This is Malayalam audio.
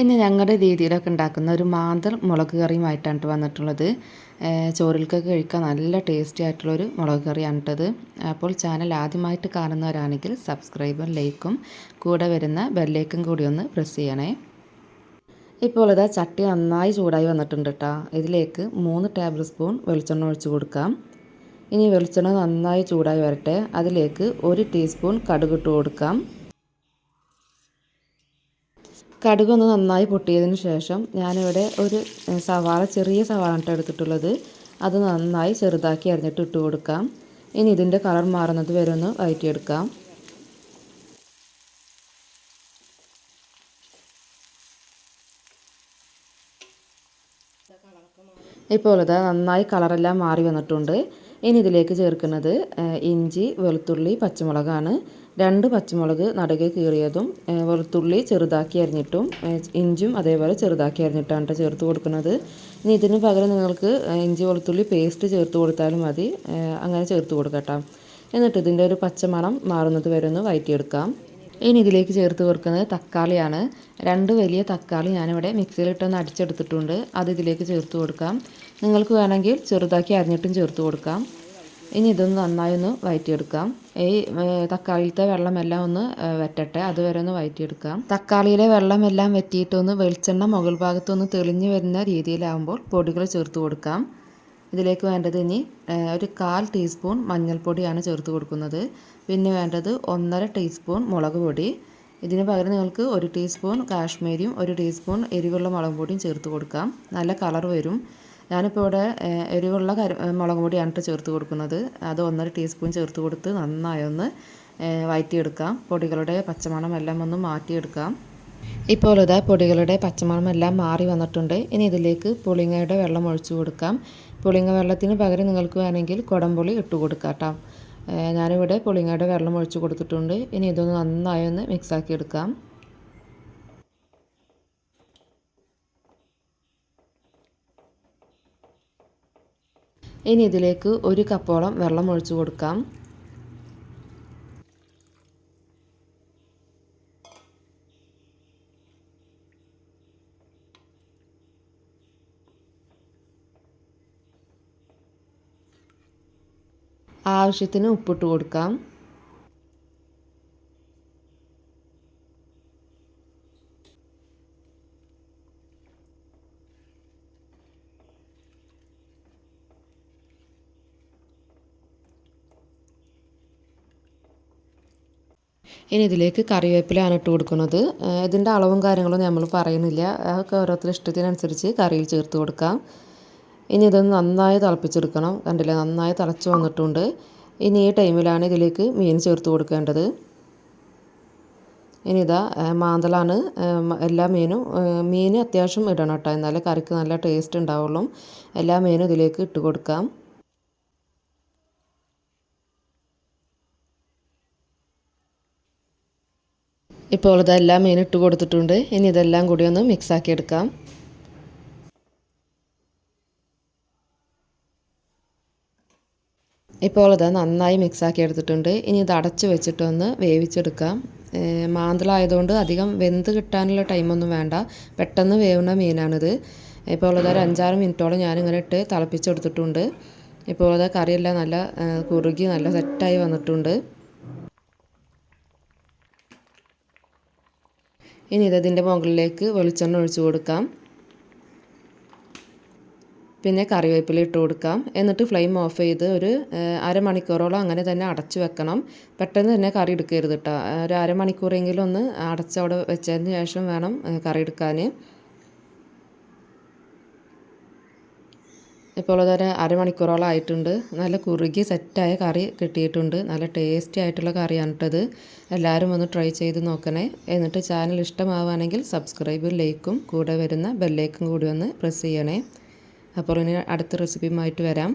ഇനി ഞങ്ങളുടെ രീതിയിലൊക്കെ ഉണ്ടാക്കുന്ന ഒരു മാന്തൽ മുളക് കറിയുമായിട്ടാണ് വന്നിട്ടുള്ളത്. ചോറിൽക്കൊക്കെ കഴിക്കാൻ നല്ല ടേസ്റ്റി ആയിട്ടുള്ളൊരു മുളക് കറിയാണ് ഇട്ടത് അപ്പോൾ ചാനൽ ആദ്യമായിട്ട് കാണുന്നവരാണെങ്കിൽ സബ്സ്ക്രൈബും ലൈക്കും കൂടെ വരുന്ന ബെല്ലേക്കും കൂടി ഒന്ന് പ്രസ് ചെയ്യണേ. ഇപ്പോൾ ഇതാ ചട്ടി നന്നായി ചൂടായി വന്നിട്ടുണ്ട് കേട്ടോ ഇതിലേക്ക് മൂന്ന് ടേബിൾ സ്പൂൺ വെളിച്ചെണ്ണ ഒഴിച്ച് കൊടുക്കാം. ഇനി വെളിച്ചെണ്ണ നന്നായി ചൂടായി വരട്ടെ. അതിലേക്ക് ഒരു ടീസ്പൂൺ കടുകിട്ട് കൊടുക്കാം. കടുകൊന്ന് നന്നായി പൊട്ടിയതിന് ശേഷം ഞാനിവിടെ ഒരു സവാള ചെറിയ സവാള ഇട്ട് എടുത്തിട്ടുള്ളത്. അത് നന്നായി ചെറുതാക്കി അരിഞ്ഞിട്ട് ഇട്ട് കൊടുക്കാം. ഇനി ഇതിന്റെ കളർ മാറുന്നത് വരെ ഒന്ന് വഴറ്റിയെടുക്കാം. ഇപ്പോൾ ഇത് നന്നായി കളറെല്ലാം മാറി വന്നിട്ടുണ്ട്. ഇനി ഇതിലേക്ക് ചേർക്കുന്നത് ഇഞ്ചി വെളുത്തുള്ളി പച്ചമുളകാണ്. രണ്ട് പച്ചമുളക് നടുകെ കീറിയതും വെളുത്തുള്ളി ചെറുതാക്കി അരിഞ്ഞിട്ടും ഇഞ്ചും അതേപോലെ ചെറുതാക്കി അരിഞ്ഞിട്ടാണ് കേട്ടോ ചേർത്ത് കൊടുക്കുന്നത്. ഇനി ഇതിന് പകരം നിങ്ങൾക്ക് ഇഞ്ചി വെളുത്തുള്ളി പേസ്റ്റ് ചേർത്ത് കൊടുത്താലും മതി. അങ്ങനെ ചേർത്ത് കൊടുക്കട്ടോ. എന്നിട്ട് ഇതിന്റെ ഒരു പച്ചമണം മാറുന്നത് വരെ ഒന്ന് വയറ്റിയെടുക്കാം. ഇനി ഇതിലേക്ക് ചേർത്ത് കൊടുക്കുന്നത് തക്കാളിയാണ്. രണ്ട് വലിയ തക്കാളി ഞാനിവിടെ മിക്സിയിലിട്ടൊന്ന് അടിച്ചെടുത്തിട്ടുണ്ട്. അത് ഇതിലേക്ക് ചേർത്ത് കൊടുക്കാം. നിങ്ങൾക്ക് വേണമെങ്കിൽ ചെറുതാക്കി അരിഞ്ഞിട്ടും ചേർത്ത് കൊടുക്കാം. ഇനി ഇതൊന്ന് നന്നായി ഒന്ന് വയറ്റിയെടുക്കാം. ഈ തക്കാളിയിലത്തെ വെള്ളമെല്ലാം ഒന്ന് വറ്റട്ടെ. അതുവരെ ഒന്ന് വയറ്റിയെടുക്കാം. തക്കാളിയിലെ വെള്ളമെല്ലാം വറ്റിയിട്ടൊന്ന് വെളിച്ചെണ്ണ മുകൾ ഭാഗത്തൊന്ന് തെളിഞ്ഞു വരുന്ന രീതിയിലാവുമ്പോൾ പൊടികൾ ചേർത്ത് കൊടുക്കാം. ഇതിലേക്ക് വേണ്ടത് ഇനി ഒരു കാൽ ടീസ്പൂൺ മഞ്ഞൾപ്പൊടിയാണ് ചേർത്ത് കൊടുക്കുന്നത്. പിന്നെ വേണ്ടത് ഒന്നര ടീസ്പൂൺ മുളക് പൊടി. ഇതിന് പകരം നിങ്ങൾക്ക് ഒരു ടീസ്പൂൺ കാശ്മീരിയും ഒരു ടീസ്പൂൺ എരിവുള്ള മുളക് പൊടിയും ചേർത്ത് കൊടുക്കാം. നല്ല കളർ വരും. ഞാനിപ്പോൾ ഇവിടെ എരിവുള്ള കരി മുളക് പൊടിയാണ് ഇട്ട് ചേർത്ത് കൊടുക്കുന്നത്. അത് ഒന്നര ടീസ്പൂൺ ചേർത്ത് കൊടുത്ത് നന്നായി ഒന്ന് വയറ്റിയെടുക്കാം. പൊടികളുടെ പച്ചമണം എല്ലാം ഒന്ന് മാറ്റിയെടുക്കാം. ഇപ്പോൾ ഇതാ പൊടികളുടെ പച്ചമണം എല്ലാം മാറി വന്നിട്ടുണ്ട്. ഇനി ഇതിലേക്ക് പുളിങ്ങയുടെ വെള്ളം ഒഴിച്ചു കൊടുക്കാം. പുളിങ്ങ വെള്ളത്തിന് പകരം നിങ്ങൾക്ക് വേണമെങ്കിൽ കുടംപുളി ഇട്ട് കൊടുക്കാം കേട്ടോ ഞാനിവിടെ പുളിങ്ങയുടെ വെള്ളം ഒഴിച്ചു കൊടുത്തിട്ടുണ്ട്. ഇനി ഇതൊന്ന് നന്നായി ഒന്ന് മിക്സാക്കി എടുക്കാം. ഇനി ഇതിലേക്ക് ഒരു കപ്പോളം വെള്ളം ഒഴിച്ചു കൊടുക്കാം. ആവശ്യത്തിന് ഉപ്പിട്ട് കൊടുക്കാം. ഇനി ഇതിലേക്ക് കറിവേപ്പിലയാണ് ഇട്ട് കൊടുക്കുന്നത്. ഇതിന്റെ അളവും കാര്യങ്ങളും നമ്മൾ പറയുന്നില്ല. അതൊക്കെ ഓരോരുത്തരുടെ ഇഷ്ടത്തിനനുസരിച്ച് കറിയിൽ ചേർത്ത് കൊടുക്കാം. ഇനി ഇതൊന്ന് നന്നായി തിളപ്പിച്ചെടുക്കണം. കണ്ടില്ലേ? നന്നായി തിളച്ച് വന്നിട്ടുണ്ട്. ഇനി ഈ ടൈമിലാണ് ഇതിലേക്ക് മീൻ ചേർത്ത് കൊടുക്കേണ്ടത്. ഇനി ഇതാ മാന്തലാണ് എല്ലാ മീനും മീൻ അത്യാവശ്യം ഇടണം കേട്ടോ. എന്നാലേ കറിക്ക് നല്ല ടേസ്റ്റ് ഉണ്ടാവുള്ളൂ. എല്ലാ മീനും ഇതിലേക്ക് ഇട്ട് കൊടുക്കാം. ഇപ്പോൾ ഇതെല്ലാം മീൻ ഇട്ട് കൊടുത്തിട്ടുണ്ട്. ഇനി ഇതെല്ലാം കൂടി ഒന്ന് മിക്സാക്കി എടുക്കാം. ഇപ്പോൾ ഇത് നന്നായി മിക്സാക്കി എടുത്തിട്ടുണ്ട്. ഇനി ഇത് അടച്ച് വെച്ചിട്ടൊന്ന് വേവിച്ചെടുക്കാം. മാന്തളായതുകൊണ്ട് അധികം വെന്ത് കിട്ടാനുള്ള ടൈമൊന്നും വേണ്ട. പെട്ടെന്ന് വേവുന്ന മീനാണിത്. ഇപ്പോൾ ഇത് ഒരു അഞ്ചാറ് മിനിറ്റോളം ഞാനിങ്ങനെ ഇട്ട് തിളപ്പിച്ചെടുത്തിട്ടുണ്ട് ഇപ്പോൾ ഇത് കറിയെല്ലാം നല്ല കുറുകി നല്ല സെറ്റായി വന്നിട്ടുണ്ട്. ഇനി ഇതിന്റെ മുകളിലേക്ക് വെളിച്ചെണ്ണ ഒഴിച്ച് കൊടുക്കാം. പിന്നെ കറിവേപ്പില ഇട്ട് കൊടുക്കാം. എന്നിട്ട് ഫ്ലെയിം ഓഫ് ചെയ്ത് ഒരു അരമണിക്കൂറോളം അങ്ങനെ തന്നെ അടച്ചു വെക്കണം. പെട്ടെന്ന് തന്നെ കറി എടുക്കരുത് കേട്ടോ ഒരു അരമണിക്കൂറെങ്കിലും ഒന്ന് അടച്ചവിടെ വെച്ചതിന് ശേഷം വേണം കറി എടുക്കാൻ. ഇപ്പോൾ ഉള്ളതൊരു അരമണിക്കൂറോളം ആയിട്ടുണ്ട്. നല്ല കുറുകി സെറ്റായ കറി കിട്ടിയിട്ടുണ്ട്. നല്ല ടേസ്റ്റി ആയിട്ടുള്ള കറിയാണ് ഇട്ടത് എല്ലാവരും ഒന്ന് ട്രൈ ചെയ്ത് നോക്കണേ. എന്നിട്ട് ചാനൽ ഇഷ്ടമാവുകയാണെങ്കിൽ സബ്സ്ക്രൈബും ലൈക്കും കൂടെ വരുന്ന ബെല്ലൈക്കും കൂടി ഒന്ന് പ്രസ് ചെയ്യണേ. അപ്പോൾ ഇനി അടുത്ത റെസിപ്പിയുമായിട്ട് വരാം.